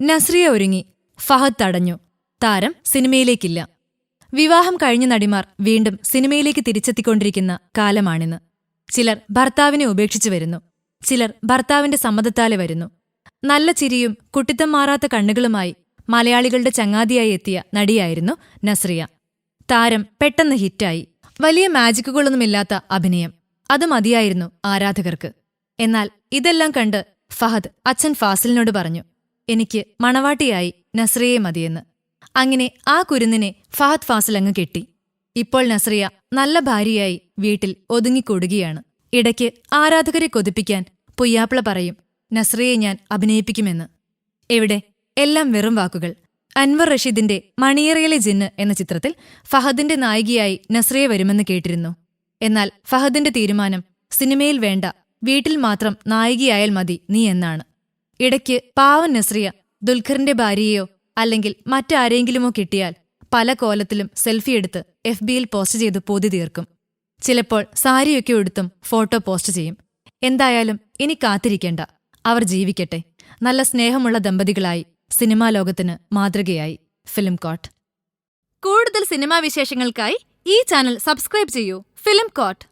നസ്രിയ ഒരുങ്ങി. ഫഹദ് തടഞ്ഞു. താരം സിനിമയിലേക്കില്ല. വിവാഹം കഴിഞ്ഞ നടിമാർ വീണ്ടും സിനിമയിലേക്ക് തിരിച്ചെത്തിക്കൊണ്ടിരിക്കുന്ന കാലമാണിന്ന്. ചിലർ ഭർത്താവിനെ ഉപേക്ഷിച്ചു വരുന്നു. ചിലർ ഭർത്താവിന്റെ സമ്മതത്താലെ വരുന്നു. നല്ല ചിരിയും കുട്ടിത്തം മാറാത്ത കണ്ണുകളുമായി മലയാളികളുടെ ചങ്ങാതിയായി എത്തിയ നടിയായിരുന്നു നസ്രിയ. താരം പെട്ടെന്ന് ഹിറ്റായി. വലിയ മാജിക്കുകളൊന്നുമില്ലാത്ത അഭിനയം. അത് മതിയായിരുന്നു ആരാധകർക്ക്. എന്നാൽ ഇതെല്ലാം കണ്ട് ഫഹദ് അച്ഛൻ ഫാസിലിനോട് പറഞ്ഞു എനിക്ക് മണവാട്ടിയായി നസ്രിയെ മതിയെന്ന്. അങ്ങനെ ആ കുരുന്നിനെ ഫഹദ് ഫാസിൽ അങ്ങ് കെട്ടി. ഇപ്പോൾ നസ്രിയ നല്ല ഭാര്യയായി വീട്ടിൽ ഒതുങ്ങിക്കൂടുകയാണ്. ഇടയ്ക്ക് ആരാധകരെ കൊതിപ്പിക്കാൻ പൊയ്യാപ്പിള പറയും നസ്രിയെ ഞാൻ അഭിനയിപ്പിക്കുമെന്ന്. എവിടെ? എല്ലാം വെറും വാക്കുകൾ. അൻവർ റഷീദിന്റെ മണിയറയിലെ ജിന്ന് എന്ന ചിത്രത്തിൽ ഫഹദിന്റെ നായികയായി നസ്രിയ വരുമെന്ന് കേട്ടിരുന്നു. എന്നാൽ ഫഹദിന്റെ തീരുമാനം സിനിമയിൽ വേണ്ട വീട്ടിൽ മാത്രം നായികയായാൽ മതി നീ എന്നാണ്. ഇടയ്ക്ക് പാവൻ നസ്രിയ ദുൽഖറിന്റെ ഭാര്യയോ അല്ലെങ്കിൽ മറ്റാരെങ്കിലുമോ കിട്ടിയാൽ പല കോലത്തിലും സെൽഫി എടുത്ത് എഫ് ബിയിൽ പോസ്റ്റ് ചെയ്ത് പൊതി തീർക്കും. ചിലപ്പോൾ സാരിയൊക്കെ എടുത്തും ഫോട്ടോ പോസ്റ്റ് ചെയ്യും. എന്തായാലും ഇനി കാത്തിരിക്കേണ്ട. അവർ ജീവിക്കട്ടെ. നല്ല സ്നേഹമുള്ള ദമ്പതികളായി സിനിമാ ലോകത്തിന് മാതൃകയായി. ഫിലിം കോട്ട്. കൂടുതൽ സിനിമാ വിശേഷങ്ങൾക്കായി ഈ ചാനൽ സബ്സ്ക്രൈബ് ചെയ്യൂ. Film coat.